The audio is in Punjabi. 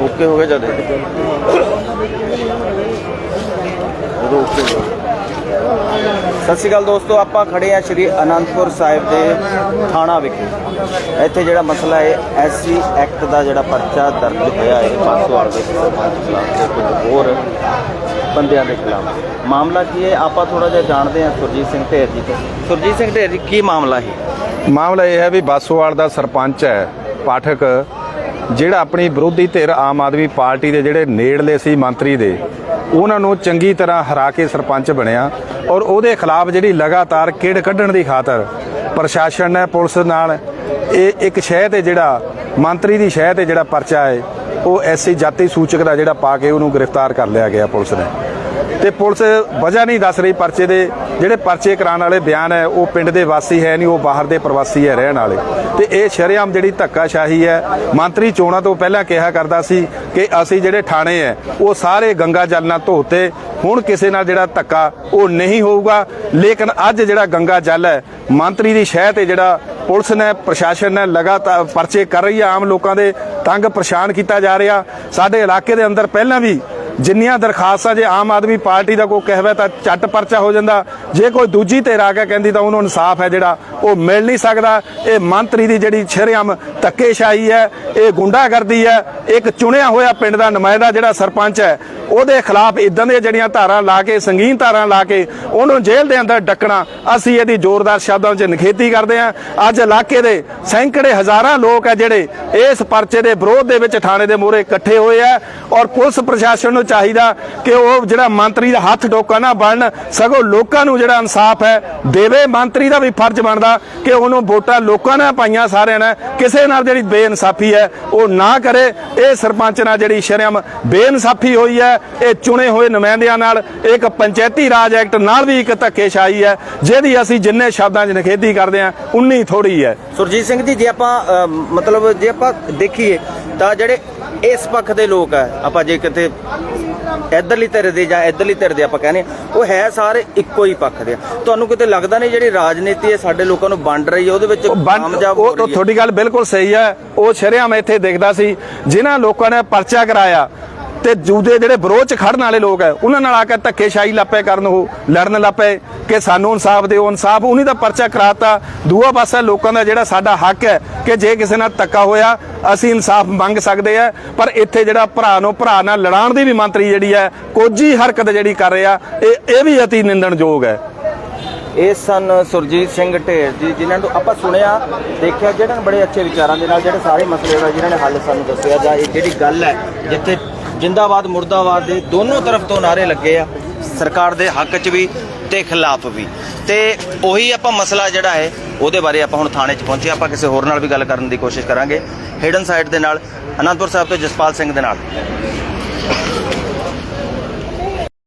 ਓਕੇ ਹੋ ਗਿਆ ਜਦ ਉਦੋਂ ਓਕੇ ਹੋ ਗਿਆ। ਸਤਿ ਸ਼੍ਰੀ ਅਕਾਲ ਦੋਸਤੋ, ਆਪਾਂ ਖੜੇ ਆ ਸ਼੍ਰੀ ਅਨੰਦਪੁਰ ਸਾਹਿਬ ਦੇ ਥਾਣਾ ਵਿਖੇ। ਇੱਥੇ ਜਿਹੜਾ ਮਸਲਾ ਹੈ, ਐਸਸੀ ਐਕਟ ਦਾ ਜਿਹੜਾ ਪਰਚਾ ਦਰਜ ਹੋਇਆ ਹੈ ਪਾਸਵਾਲ ਦੇ ਖਿਲਾਫ ਤੇ ਕੁਝ ਹੋਰ ਬੰਦਿਆਂ ਦੇ ਖਿਲਾਫ। ਮਾਮਲਾ ਕੀ ਹੈ? ਆਪਾਂ ਥੋੜਾ ਜਿਹਾ ਜਾਣਦੇ ਹਾਂ ਸੁਰਜੀਤ ਸਿੰਘ ਢੇਰ ਜੀ ਤੋਂ। ਸੁਰਜੀਤ ਸਿੰਘ ਢੇਰ ਜੀ, ਕੀ ਮਾਮਲਾ ਹੈ? ਮਾਮਲਾ ਇਹ ਹੈ ਵੀ ਬਾਸੋਵਾਲ ਦਾ ਸਰਪੰਚ ਹੈ, ਪਾਠਕ ਜਿਹੜਾ ਆਪਣੀ ਵਿਰੋਧੀ ਧਿਰ ਆਮ ਆਦਮੀ ਪਾਰਟੀ ਦੇ ਜਿਹੜੇ ਨੇੜਲੇ ਸੀ ਮੰਤਰੀ ਦੇ, ਉਹਨਾਂ ਨੂੰ ਚੰਗੀ ਤਰ੍ਹਾਂ ਹਰਾ ਕੇ ਸਰਪੰਚ ਬਣਿਆ ਔਰ ਉਹਦੇ ਖਿਲਾਫ ਜਿਹੜੀ ਲਗਾਤਾਰ ਕਿੜ ਕੱਢਣ ਦੀ ਖਾਤਰ ਪ੍ਰਸ਼ਾਸਨ ਨੇ ਪੁਲਿਸ ਨਾਲ, ਇਹ ਇੱਕ ਸ਼ਹਿ ਤੇ ਜਿਹੜਾ ਮੰਤਰੀ ਦੀ ਸ਼ਹਿ ਤੇ ਜਿਹੜਾ ਪਰਚਾ ਹੈ, ਉਹ ਐਸੀ ਜਾਤੀ ਸੂਚਕ ਦਾ ਜਿਹੜਾ ਪਾ ਕੇ ਉਹਨੂੰ ਗ੍ਰਿਫਤਾਰ ਕਰ ਲਿਆ ਗਿਆ ਪੁਲਿਸ ਨੇ। ਤੇ ਪੁਲਿਸ ਵਜ੍ਹਾ ਨਹੀਂ ਦੱਸ ਰਹੀ ਪਰਚੇ ਦੇ। ਜਿਹੜੇ ਪਰਚੇ ਕਰਾਉਣ ਵਾਲੇ ਬਿਆਨ ਹੈ, ਉਹ ਪਿੰਡ ਦੇ ਵਾਸੀ ਹੈ ਨਹੀਂ, ਉਹ ਬਾਹਰ ਦੇ ਪ੍ਰਵਾਸੀ ਹੈ, ਰਹਿਣ ਵਾਲੇ। ਤੇ ਇਹ ਸ਼ਰੇਆਮ ਜਿਹੜੀ ਧੱਕਾਸ਼ਾਹੀ ਹੈ, ਮੰਤਰੀ ਚੋਣਾਂ ਤੋਂ ਪਹਿਲਾਂ ਕਿਹਾ ਕਰਦਾ ਸੀ ਕਿ ਅਸੀਂ ਜਿਹੜੇ ਥਾਣੇ ਹੈ, ਉਹ ਸਾਰੇ ਗੰਗਾ ਜਲ ਨਾਲ ਧੋਤੇ। ਹੁਣ ਕਿਸੇ ਨਾਲ ਜਿਹੜਾ ਧੱਕਾ, ਉਹ ਨਹੀਂ ਹੋਊਗਾ। ਲੇਕਿਨ ਅੱਜ ਜਿਹੜਾ ਗੰਗਾ ਜਲ ਹੈ, ਮੰਤਰੀ ਦੀ ਸ਼ਹਿ ਤੇ ਜਿਹੜਾ ਪੁਲਿਸ ਨੇ, ਪ੍ਰਸ਼ਾਸਨ ਨੇ ਲਗਾਤਾਰ ਪਰਚੇ ਕਰ ਰਹੀ ਹੈ, ਆਮ ਲੋਕਾਂ ਦੇ ਤੰਗ ਪਰੇਸ਼ਾਨ ਕੀਤਾ ਜਾ ਰਿਹਾ। ਸਾਡੇ ਇਲਾਕੇ ਦੇ ਅੰਦਰ ਪਹਿਲਾਂ ਵੀ ਜਿੰਨੀਆਂ ਦਰਖਾਸਤਾਂ ਜੇ ਆਮ ਆਦਮੀ ਪਾਰਟੀ ਦਾ ਕੋਈ ਕਹਵੇ ਤਾਂ ਚੱਟ ਪਰਚਾ ਹੋ ਜਾਂਦਾ। ਜੇ ਕੋਈ ਦੂਜੀ ਧਿਰ ਆ ਕੇ ਕਹਿੰਦੀ ਤਾਂ ਉਹਨੂੰ ਇਨਸਾਫ ਹੈ ਜਿਹੜਾ, ਉਹ ਮਿਲ ਨਹੀਂ ਸਕਦਾ। ਇਹ ਮੰਤਰੀ ਦੀ ਜਿਹੜੀ ਸ਼ਰੇਆਮ ਧੱਕੇਸ਼ਾਹੀ ਹੈ, ਇਹ ਗੁੰਡਾਗਰਦੀ ਹੈ, ਇੱਕ ਚੁਣਿਆ ਹੋਇਆ ਪਿੰਡ ਦਾ ਨੁਮਾਇੰਦਾ ਜਿਹੜਾ ਸਰਪੰਚ ਹੈ, ਉਹਦੇ ਖਿਲਾਫ ਇਦਾਂ ਦੀਆਂ ਜਿਹੜੀਆਂ ਧਾਰਾਂ ਲਾ ਕੇ, ਸੰਗੀਨ ਧਾਰਾਂ ਲਾ ਕੇ ਉਹਨੂੰ ਜੇਲ੍ਹ ਦੇ ਅੰਦਰ ਡੱਕਣਾ, ਅਸੀਂ ਇਹਦੀ ਜ਼ੋਰਦਾਰ ਸ਼ਬਦਾਂ ਵਿੱਚ ਨਿਖੇਧੀ ਕਰਦੇ ਹਾਂ। ਅੱਜ ਇਲਾਕੇ ਦੇ ਸੈਂਕੜੇ ਹਜ਼ਾਰਾਂ ਲੋਕ ਹੈ ਜਿਹੜੇ ਇਸ ਪਰਚੇ ਦੇ ਵਿਰੋਧ ਦੇ ਵਿੱਚ ਥਾਣੇ ਦੇ ਮੂਹਰੇ ਇਕੱਠੇ ਹੋਏ ਆ ਔਰ ਪੁਲਿਸ ਪ੍ਰਸ਼ਾਸਨ ਨੂੰ ਚਾਹੀਦਾ ਕਿ ਉਹ ਜਿਹੜਾ ਮੰਤਰੀ ਦਾ ਹੱਥ ਡੋਕਾ ਨਾ ਬਣਨ, ਸਗੋਂ ਲੋਕਾਂ ਨੂੰ ਜਿਹੜਾ ਇਨਸਾਫ ਹੈ ਦੇਵੇ। ਮੰਤਰੀ ਦਾ ਵੀ ਫਰਜ਼ ਬਣਦਾ ਕਿ ਉਹਨੂੰ ਵੋਟਾਂ ਲੋਕਾਂ ਨੇ ਪਾਈਆਂ ਸਾਰਿਆਂ ਨੇ ਕਿਸੇ ਨਾਲ ਜਿਹੜੀ ਬੇਇਨਸਾਫੀ ਹੈ, ਉਹ ਨਾ ਕਰੇ। ਇਹ ਸਰਪੰਚ ਨਾਲ ਜਿਹੜੀ ਸ਼ਰਮ ਬੇਇਨਸਾਫੀ ਹੋਈ ਹੈ, ਇਹ ਚੁਣੇ ਹੋਏ ਨੁਮਾਇੰਦਿਆਂ ਨਾਲ ਇੱਕ ਪੰਚਾਇਤੀ ਰਾਜ ਐਕਟ ਨਾਲ ਵੀ ਇੱਕ ਧੱਕੇਸ਼ਾਹੀ ਹੈ, ਜਿਹਦੀ ਅਸੀਂ ਜਿੰਨੇ ਸ਼ਬਦਾਂ 'ਚ ਨਿਖੇਧੀ ਕਰਦੇ ਹਾਂ, ਉਨੀ ਥੋੜੀ ਹੈ। ਸੁਰਜੀਤ ਸਿੰਘ ਜੀ, ਜੇ ਆਪਾਂ ਮਤਲਬ ਜੇ ਆਪਾਂ ਦੇਖੀਏ, ਤਾਂ ਜਿਹੜੇ ਇਸ ਪੱਖ ਦੇ ਲੋਕ ਆ ਆਪਾਂ ਜੇ ਕਿਤੇ ਇਧਰਲੀ ਧਿਰ ਦੇ ਜਾਂ ਇਧਰਲੀ ਧਿਰ ਦੇ ਆਪਾਂ ਕਹਿੰਦੇ ਉਹ ਹੈ ਸਾਰੇ ਇੱਕੋ ਹੀ ਪੱਖ ਦੇ ਆ। ਤੁਹਾਨੂੰ ਕਿਤੇ ਲੱਗਦਾ ਨਹੀਂ ਜਿਹੜੀ ਰਾਜਨੀਤੀ ਹੈ ਸਾਡੇ ਲੋਕਾਂ ਨੂੰ ਵੰਡ ਰਹੀ ਹੈ ਉਹਦੇ ਵਿੱਚ ਬੰਦ ਕਾਮਯਾਬ ਹੋ ਉਹ ਰਹੀ ਹੈ? ਤੁਹਾਡੀ ਗੱਲ ਬਿਲਕੁਲ ਸਹੀ ਹੈ। ਉਹ ਸ਼ਰੇਆਮ ਇੱਥੇ ਦਿਖਦਾ ਸੀ ਜਿਨ੍ਹਾਂ ਲੋਕਾਂ ਨੇ ਪਰਚਾ ਕਰਾਇਆ ਤੇ ਜੂਦੇ ਜਿਹੜੇ ਵਿਰੋਧ ਚ ਖੜਨ ਵਾਲੇ ਲੋਕ ਹੈ ਉਹਨਾਂ ਨਾਲ ਆ ਕੇ ਧੱਕੇਸ਼ਾਹੀ ਲਾਪੇ ਕਰਨ ਉਹ ਲੜਨ ਲਾਪੇ। ਕਿ ਸਾਨੂੰ ਇਨਸਾਫ ਦਿਓ, ਇਨਸਾਫ ਉਹਨੇ ਦਾ ਪਰਚਾ ਕਰਾਤਾ। ਦੂਆ ਪਾਸਾ ਲੋਕਾਂ ਦਾ ਜਿਹੜਾ ਸਾਡਾ ਹੱਕ ਹੈ ਕਿ ਜੇ ਕਿਸੇ ਨਾਲ ਧੱਕਾ ਹੋਇਆ, ਅਸੀਂ ਇਨਸਾਫ ਮੰਗ ਸਕਦੇ ਆ ਪਰ ਇੱਥੇ ਜਿਹੜਾ ਭਰਾ ਨੂੰ ਭਰਾ ਨਾਲ ਲੜਾਉਣ ਦੀ ਵੀ ਮੰਤਰੀ ਜਿਹੜੀ ਹੈ ਕੋਜੀ ਹਰਕਤ ਜਿਹੜੀ ਕਰ ਰਿਹਾ, ਇਹ ਇਹ ਵੀ ਅਤੀ ਨਿੰਦਣਯੋਗ ਹੈ। ਇਹ ਸਨ ਸੁਰਜੀਤ ਸਿੰਘ ਢੇਰ ਜੀ, ਜਿਨ੍ਹਾਂ ਨੂੰ ਆਪਾਂ ਸੁਣਿਆ, ਦੇਖਿਆ, ਜਿਹੜਾ ਬੜੇ ਅੱਛੇ ਵਿਚਾਰਾਂ ਦੇ ਨਾਲ ਜਿਹੜੇ ਸਾਰੇ ਮਸਲੇ ਦਾ ਜਿਨ੍ਹਾਂ ਨੇ ਹੱਲ ਸਾਨੂੰ ਦੱਸਿਆ, ਜਾਂ ਇਹ ਜਿਹੜੀ ਗੱਲ ਹੈ, ਜਿੱਥੇ ਜਿੰਦਾਬਾਦ, ਮੁਰਦਾਬਾਦ ਦੇ ਦੋਨੋਂ ਤਰਫ ਤੋਂ ਨਾਰੇ ਲੱਗੇ ਆ ਸਰਕਾਰ ਦੇ ਹੱਕ 'ਚ ਵੀ ਤੇ ਖਿਲਾਫ ਵੀ। ਤੇ ਉਹੀ ਆਪਾਂ ਮਸਲਾ ਜਿਹੜਾ ਹੈ, ਉਹਦੇ ਬਾਰੇ ਆਪਾਂ ਹੁਣ ਥਾਣੇ 'ਚ ਪਹੁੰਚੇ, ਆਪਾਂ ਕਿਸੇ ਹੋਰ ਨਾਲ ਵੀ ਗੱਲ ਕਰਨ ਦੀ ਕੋਸ਼ਿਸ਼ ਕਰਾਂਗੇ। ਹਿਡਨ ਸਾਈਡ ਦੇ ਨਾਲ, ਅਨੰਦਪੁਰ ਸਾਹਿਬ ਤੋਂ ਜਸਪਾਲ ਸਿੰਘ ਦੇ ਨਾਲ।